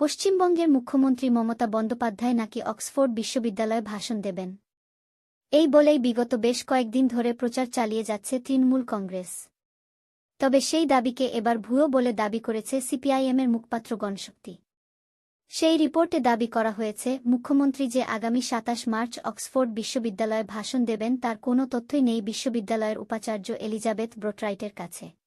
পশ্চিমবঙ্গের মুখ্যমন্ত্রী মমতা বন্দ্যোপাধ্যায় নাকি অক্সফোর্ড বিশ্ববিদ্যালয়ে ভাষণ দেবেন? এই বলেই বিগত বেশ কয়েকদিন ধরে প্রচার চালিয়ে যাচ্ছে তৃণমূল কংগ্রেস। তবে সেই দাবিকে এবার ভুয়ো বলে দাবি করেছে সিপিআইএমের মুখপাত্র গণশক্তি। সেই রিপোর্টে দাবি করা হয়েছে, মুখ্যমন্ত্রী যে আগামী সাতাশ মার্চ অক্সফোর্ড বিশ্ববিদ্যালয়ে ভাষণ দেবেন তার কোনো তথ্যই নেই বিশ্ববিদ্যালয়ের উপাচার্য এলিজাবেথ ব্রোটরাইটের কাছে।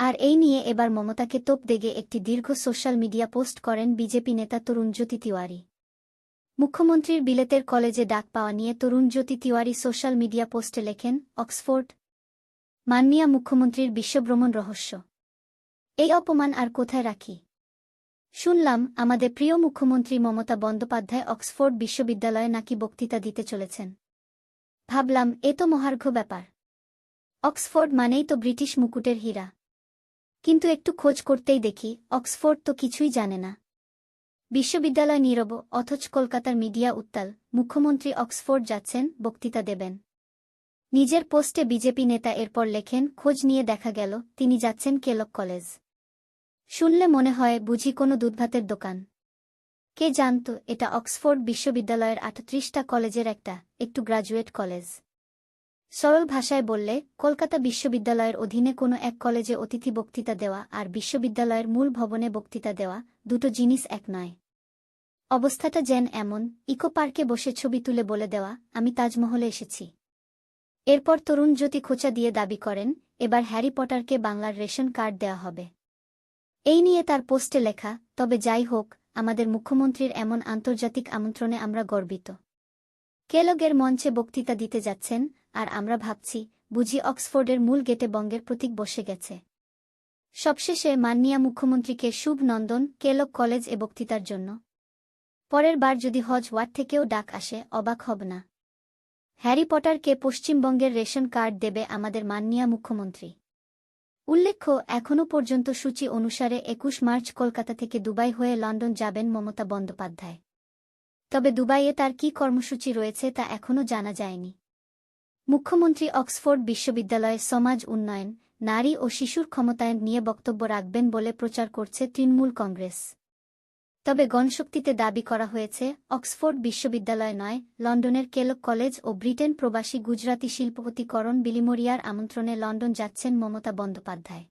আর এই নিয়ে এবার মমতাকে তোপ দেগে একটি দীর্ঘ সোশ্যাল মিডিয়া পোস্ট করেন বিজেপি নেতা তরুণজ্যোতি তিওয়ারি। মুখ্যমন্ত্রীর বিলেতের কলেজে ডাক পাওয়া নিয়ে তরুণজ্যোতি তিওয়ারি সোশ্যাল মিডিয়া পোস্টে লেখেন, অক্সফোর্ড, মাননীয়া মুখ্যমন্ত্রীর বিশ্বভ্রমণ রহস্য। এই অপমান আর কোথায় রাখি? শুনলাম, আমাদের প্রিয় মুখ্যমন্ত্রী মমতা বন্দ্যোপাধ্যায় অক্সফোর্ড বিশ্ববিদ্যালয়ে নাকি বক্তৃতা দিতে চলেছেন। ভাবলাম, এ তো মহার্ঘ ব্যাপার। অক্সফোর্ড মানেই তো ব্রিটিশ মুকুটের হীরা। কিন্তু একটু খোঁজ করতেই দেখি, অক্সফোর্ড তো কিছুই জানে না। বিশ্ববিদ্যালয় নীরব, অথচ কলকাতার মিডিয়া উত্তাল, মুখ্যমন্ত্রী অক্সফোর্ড যাচ্ছেন, বক্তৃতা দেবেন। নিজের পোস্টে বিজেপি নেতা এরপর লেখেন, খোঁজ নিয়ে দেখা গেল, তিনি যাচ্ছেন কেলক কলেজ। শুনলে মনে হয়, বুঝি কোনো দুধভাতের দোকান। কে জানত, এটা অক্সফোর্ড বিশ্ববিদ্যালয়ের আটত্রিশটা কলেজের একটা, একটু গ্রাজুয়েট কলেজ। সরল ভাষায় বললে, কলকাতা বিশ্ববিদ্যালয়ের অধীনে কোনো এক কলেজে অতিথি বক্তৃতা দেওয়া আর বিশ্ববিদ্যালয়ের মূল ভবনে বক্তৃতা দেওয়া দুটো জিনিস এক নয়। অবস্থাটা যেন এমন, ইকো পার্কে বসে ছবি তুলে বলে দেওয়া, আমি তাজমহলে এসেছি। এরপর তরুণ জ্যোতি খোঁচা দিয়ে দাবি করেন, এবার হ্যারি পটারকে বাংলার রেশন কার্ড দেওয়া হবে। এই নিয়ে তার পোস্টে লেখা, তবে যাই হোক, আমাদের মুখ্যমন্ত্রীর এমন আন্তর্জাতিক আমন্ত্রণে আমরা গর্বিত। কেলগের মঞ্চে বক্তৃতা দিতে যাচ্ছেন আর আমরা ভাবছি, বুঝি অক্সফোর্ডের মূল গেটে বঙ্গের প্রতীক বসে গেছে। সবশেষে মাননীয়া মুখ্যমন্ত্রীকে শুভ নন্দন কেলক কলেজ এ বক্তৃতার জন্য। পরের বার যদি হজ ওয়ার্ড থেকেও ডাক আসে, অবাক হব না। হ্যারি পটারকে পশ্চিমবঙ্গের রেশন কার্ড দেবে আমাদের মাননীয়া মুখ্যমন্ত্রী। উল্লেখ্য, এখনও পর্যন্ত সূচি অনুসারে একুশ মার্চ কলকাতা থেকে দুবাই হয়ে লন্ডন যাবেন মমতা বন্দ্যোপাধ্যায়। তবে দুবাইয়ে তার কী কর্মসূচি রয়েছে তা এখনও জানা যায়নি। মুখ্যমন্ত্রী অক্সফোর্ড বিশ্ববিদ্যালয়ে সমাজ উন্নয়ন, নারী ও শিশুর ক্ষমতায়ন নিয়ে বক্তব্য রাখবেন বলে প্রচার করছে তৃণমূল কংগ্রেস। তবে গণশক্তিতে দাবি করা হয়েছে, অক্সফোর্ড বিশ্ববিদ্যালয় নয়, লন্ডনের কেলক কলেজ ও ব্রিটেন প্রবাসী গুজরাতি শিল্পপতিকরণ বিলিমোরিয়ার আমন্ত্রণে লন্ডন যাচ্ছেন মমতা বন্দ্যোপাধ্যায়।